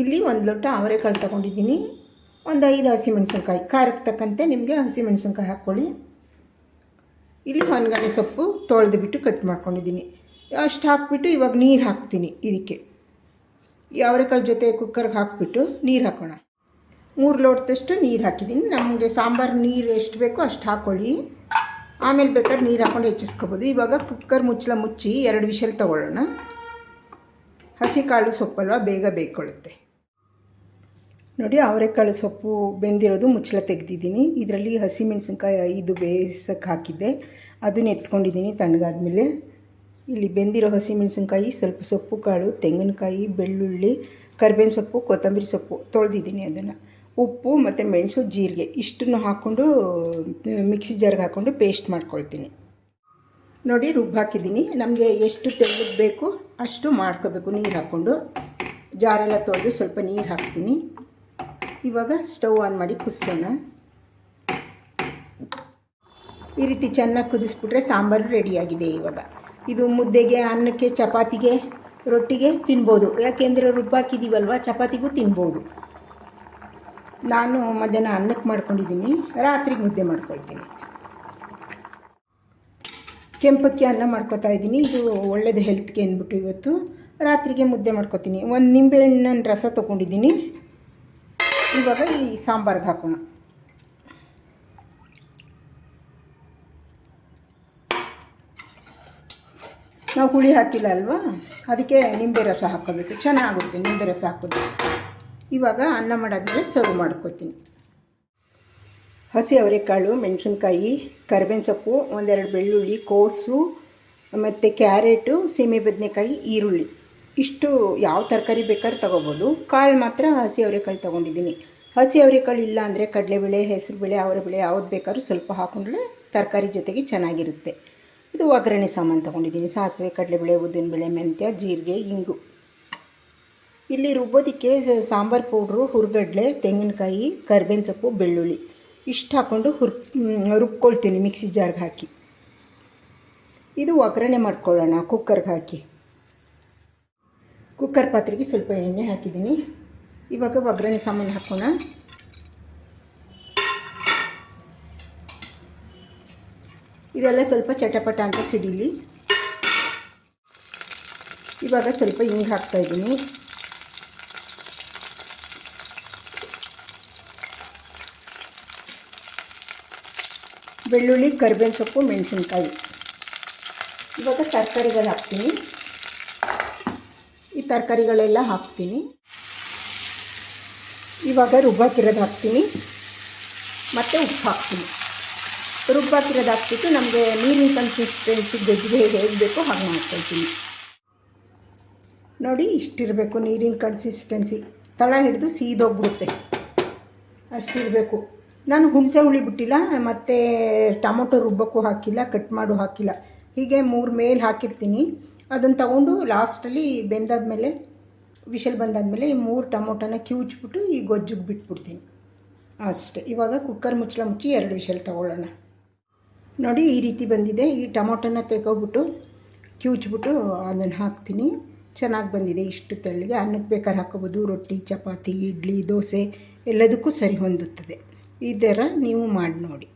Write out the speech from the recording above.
ಇಲ್ಲಿ ಒಂದು ಲೋಟ ಅವರೆಕಾಳು ತೊಗೊಂಡಿದ್ದೀನಿ. ಒಂದು ಐದು ಹಸಿಮೆಣಸಿನ್ಕಾಯಿ. ಖಾರಕ್ಕೆ ತಕ್ಕಂತೆ ನಿಮಗೆ ಹಸಿಮೆಣಸಿನ್ಕಾಯಿ ಹಾಕ್ಕೊಳ್ಳಿ ಇಲ್ಲಿ ಹೊನ್ಗನೆ ಸೊಪ್ಪು ತೊಳೆದು ಬಿಟ್ಟು ಕಟ್ ಮಾಡ್ಕೊಂಡಿದ್ದೀನಿ. ಅಷ್ಟು ಹಾಕ್ಬಿಟ್ಟು ಇವಾಗ ನೀರು ಹಾಕ್ತೀನಿ ಇದಕ್ಕೆ. ಈ ಅವರೆಕಾಳು ಜೊತೆ ಕುಕ್ಕರ್ಗೆ ಹಾಕ್ಬಿಟ್ಟು ನೀರು ಹಾಕೋಣ. ಮೂರು ಲೋಟದಷ್ಟು ನೀರು ಹಾಕಿದ್ದೀನಿ. ನಮಗೆ ಸಾಂಬಾರು ನೀರು ಎಷ್ಟು ಬೇಕೋ ಅಷ್ಟು ಹಾಕ್ಕೊಳ್ಳಿ ಆಮೇಲೆ ಬೇಕಾದ್ರೆ ನೀರು ಹಾಕ್ಕೊಂಡು ಹೆಚ್ಚಿಸ್ಕೋಬೋದು. ಇವಾಗ ಕುಕ್ಕರ್ ಮುಚ್ಚಲ ಮುಚ್ಚಿ ಎರಡು ವಿಷಲ್ ತೊಗೊಳ್ಳೋಣ. ಹಸಿ ಕಾಳು ಸೊಪ್ಪಲ್ವ ಬೇಗ ಬೇಯ್ಕೊಳ್ಳುತ್ತೆ ನೋಡಿ ಅವರೆಕಾಳು ಸೊಪ್ಪು ಬೆಂದಿರೋದು ಮುಚ್ಚಳ ತೆಗೆದಿದ್ದೀನಿ. ಇದರಲ್ಲಿ ಹಸಿಮೆಣಸಿನ್ಕಾಯಿ ಐದು ಬೇಸಕ್ಕೆ ಹಾಕಿದ್ದೆ. ಅದನ್ನ ಎತ್ಕೊಂಡಿದ್ದೀನಿ ತಣ್ಣಗಾದ್ಮೇಲೆ. ಇಲ್ಲಿ ಬೆಂದಿರೋ ಹಸಿಮೆಣಸಿನ್ಕಾಯಿ ಸ್ವಲ್ಪ ಸೊಪ್ಪು, ಕಾಳು, ತೆಂಗಿನಕಾಯಿ, ಬೆಳ್ಳುಳ್ಳಿ, ಕರ್ಬೇವಿನ ಸೊಪ್ಪು, ಕೊತ್ತಂಬರಿ ಸೊಪ್ಪು ತೊಳೆದಿದ್ದೀನಿ ಅದನ್ನು. ಉಪ್ಪು ಮತ್ತು ಮೆಣಸು, ಜೀರಿಗೆ ಇಷ್ಟನ್ನು ಹಾಕ್ಕೊಂಡು ಮಿಕ್ಸಿ ಜಾರ್ಗೆ ಹಾಕ್ಕೊಂಡು ಪೇಸ್ಟ್ ಮಾಡ್ಕೊಳ್ತೀನಿ. ನೋಡಿ, ರುಬ್ಬು ಹಾಕಿದ್ದೀನಿ. ನಮಗೆ ಎಷ್ಟು ತೆಳ್ಳಗೆ ಬೇಕು ಅಷ್ಟು ಮಾಡ್ಕೋಬೇಕು ನೀರು ಹಾಕ್ಕೊಂಡು. ಜಾರೆಲ್ಲ ತೊಳೆದು ಸ್ವಲ್ಪ ನೀರು ಹಾಕ್ತೀನಿ. ಇವಾಗ ಸ್ಟವ್ ಆನ್ ಮಾಡಿ ಕುದಿಸೋಣ. ಈ ರೀತಿ ಚೆನ್ನಾಗಿ ಕುದಿಸ್ಬಿಟ್ರೆ ಸಾಂಬಾರು ರೆಡಿಯಾಗಿದೆ ಇವಾಗ. ಇದು ಮುದ್ದೆಗೆ, ಅನ್ನಕ್ಕೆ, ಚಪಾತಿಗೆ, ರೊಟ್ಟಿಗೆ ತಿನ್ಬೋದು. ಯಾಕೆಂದರೆ ರುಬ್ಬಾಕಿದ್ದೀವಲ್ವ ಚಪಾತಿಗೂ ತಿನ್ಬೋದು. ನಾನು ಮಧ್ಯಾಹ್ನ ಅನ್ನಕ್ಕೆ ಮಾಡ್ಕೊಂಡಿದ್ದೀನಿ. ರಾತ್ರಿಗೆ ಮುದ್ದೆ ಮಾಡ್ಕೊಳ್ತೀನಿ. ಕೆಂಪಕ್ಕಿ ಅನ್ನ ಮಾಡ್ಕೊತಾ ಇದ್ದೀನಿ. ಇದು ಒಳ್ಳೆಯದು ಹೆಲ್ತ್ಗೆ ಅಂದ್ಬಿಟ್ಟು ಇವತ್ತು. ರಾತ್ರಿಗೆ ಮುದ್ದೆ ಮಾಡ್ಕೊತೀನಿ. ಒಂದು ನಿಂಬೆಹಣ್ಣಿನ ರಸ ತೊಗೊಂಡಿದ್ದೀನಿ. ಇವಾಗ ಈ ಸಾಂಬಾರ್ಗೆ ಹಾಕೋಣ. ನಾವು ಹುಳಿ ಹಾಕಿಲ್ಲ ಅಲ್ವಾ? ಅದಕ್ಕೆ ನಿಂಬೆ ರಸ ಹಾಕೋಬೇಕು. ಚೆನ್ನಾಗುತ್ತೆ ನಿಂಬೆ ರಸ ಹಾಕೋದು. ಇವಾಗ ಅನ್ನ ಮಾಡಾದ್ಮೇಲೆ ಸರ್ವ್ ಮಾಡ್ಕೊತೀನಿ. ಹಸಿ ಅವರೆಕಾಳು ಮೆಣಸಿನ್ಕಾಯಿ ಕರಿಬೇವಿನ ಸೊಪ್ಪು ಒಂದೆರಡು ಬೆಳ್ಳುಳ್ಳಿ, ಕೋಸು, ಮತ್ತು ಕ್ಯಾರೆಟು, ಸೀಮೆ ಬದನೆಕಾಯಿ ಈರುಳ್ಳಿ. ಇಷ್ಟು ಯಾವ ತರಕಾರಿ ಬೇಕಾದ್ರೂ ತೊಗೋಬೋದು. ಕಾಳು ಮಾತ್ರ ಹಸಿ ಅವರೆಕಾಳು ತೊಗೊಂಡಿದ್ದೀನಿ. ಹಸಿ ಅವರೆಕಾಳು ಇಲ್ಲ ಅಂದರೆ ಕಡಲೆಬೇಳೆ ಹೆಸರುಬೇಳೆ ಅವರೆಬೇಳೆ ಯಾವ್ದು ಬೇಕಾದ್ರೂ ಸ್ವಲ್ಪ ಹಾಕೊಂಡ್ರೆ ತರಕಾರಿ ಜೊತೆಗೆ ಚೆನ್ನಾಗಿರುತ್ತೆ. ಇದು ಒಗ್ಗರಣೆ ಸಾಮಾನು ತೊಗೊಂಡಿದ್ದೀನಿ. ಸಾಸಿವೆ ಕಡಲೆಬೇಳೆ ಉದ್ದಿನಬೇಳೆ ಮೆಂತ್ಯ, ಜೀರಿಗೆ, ಇಂಗು. ಇಲ್ಲಿ ರುಬ್ಬೋದಕ್ಕೆ ಸಾಂಬಾರು ಪೌಡ್ರು, ಹುರ್ಗಡ್ಲೆ, ತೆಂಗಿನಕಾಯಿ, ಕರ್ಬೇವಿನ ಸೊಪ್ಪು, ಬೆಳ್ಳುಳ್ಳಿ. ಇಷ್ಟು ಹಾಕ್ಕೊಂಡು ಹುರ್ ರುಬ್ಕೊಳ್ತೀನಿ ಮಿಕ್ಸಿ ಜಾರ್ಗೆ ಹಾಕಿ. ಇದು ಒಗ್ಗರಣೆ ಮಾಡ್ಕೊಳ್ಳೋಣ, ಕುಕ್ಕರ್ಗೆ ಹಾಕಿ. ಕುಕ್ಕರ್ ಪಾತ್ರೆಗೆ ಸ್ವಲ್ಪ ಎಣ್ಣೆ ಹಾಕಿದ್ದೀನಿ. ಇವಾಗ ಒಗ್ಗರಣೆ ಸಾಮಾನು ಹಾಕೋಣ. ಇದೆಲ್ಲ ಸ್ವಲ್ಪ ಚಟಪಟ ಅಂತ ಸಿಡಿಲಿ. ಇವಾಗ ಸ್ವಲ್ಪ ಹಿಂಗೆ ಹಾಕ್ತಾಯಿದ್ದೀನಿ ಬೆಳ್ಳುಳ್ಳಿ, ಕರಿಬೇವಿನ ಸೊಪ್ಪು, ಮೆಣಸಿನ್ಕಾಯಿ. ಇವಾಗ ತರಕಾರಿಗಳು ಹಾಕ್ತೀನಿ. ಈ ತರಕಾರಿಗಳೆಲ್ಲ ಹಾಕ್ತೀನಿ. ಇವಾಗ ರುಬ್ಬಾಕಿರೋದು ಹಾಕ್ತೀನಿ. ಮತ್ತು ಉಪ್ಪು ಹಾಕ್ತೀನಿ. ರುಬ್ಬಾಕಿರೋದು ಹಾಕ್ಬಿಟ್ಟು ನಮಗೆ ನೀರಿನ ಕನ್ಸಿಸ್ಟೆನ್ಸಿ ಗೊಜ್ಜಿಗೆ ಹೇಗೆ ಬೇಕೋ ಹಾಗೆ ಮಾಡ್ಕೊಳ್ತೀನಿ. ನೋಡಿ ಇಷ್ಟಿರಬೇಕು ನೀರಿನ ಕನ್ಸಿಸ್ಟೆನ್ಸಿ ತಳ ಹಿಡಿದು ಸೀದೋಗ್ಬಿಡುತ್ತೆ. ಅಷ್ಟಿರಬೇಕು. ನಾನು ಹುಣಸೆ ಹುಳಿ ಬಿಟ್ಟಿಲ್ಲ, ಮತ್ತು ಟೊಮೊಟೊ ರುಬ್ಬಕ್ಕೂ ಹಾಕಿಲ್ಲ, ಕಟ್ ಮಾಡು ಹಾಕಿಲ್ಲ. ಹೀಗೆ ಮೂರು ಮೇಲೆ ಹಾಕಿರ್ತೀನಿ. ಅದನ್ನು ತಗೊಂಡು ಲಾಸ್ಟಲ್ಲಿ ಬೆಂದಾದ್ಮೇಲೆ, ವಿಷಲ್ ಬಂದಾದಮೇಲೆ ಈ ಮೂರು ಟೊಮೊಟೊನ ಕಿವುಚ್ಬಿಟ್ಟು ಈ ಗೊಜ್ಜಿಗೆ ಬಿಟ್ಬಿಡ್ತೀನಿ. ಅಷ್ಟೇ. ಇವಾಗ ಕುಕ್ಕರ್ ಮುಚ್ಚಲ ಮುಚ್ಚಿ ಎರಡು ವಿಷಲ್ ತೊಗೊಳ್ಳೋಣ. ನೋಡಿ ಈ ರೀತಿ ಬಂದಿದೆ. ಈ ಟೊಮೊಟೊನ ತೆಗೋಬಿಟ್ಟು ಕಿವುಚ್ಬಿಟ್ಟು ಅದನ್ನು ಹಾಕ್ತೀನಿ. ಚೆನ್ನಾಗಿ ಬಂದಿದೆ ಇಷ್ಟು ತೆಳ್ಳಗೆ. ಅನ್ನಕ್ಕೆ ಬೇಕಾದ್ರೆ ಹಾಕೋಬೋದು ರೊಟ್ಟಿ, ಚಪಾತಿ, ಇಡ್ಲಿ, ದೋಸೆ ಎಲ್ಲದಕ್ಕೂ ಸರಿ ಹೊಂದುತ್ತದೆ ಈ ನೀವು ಮಾಡಿ ನೋಡಿ.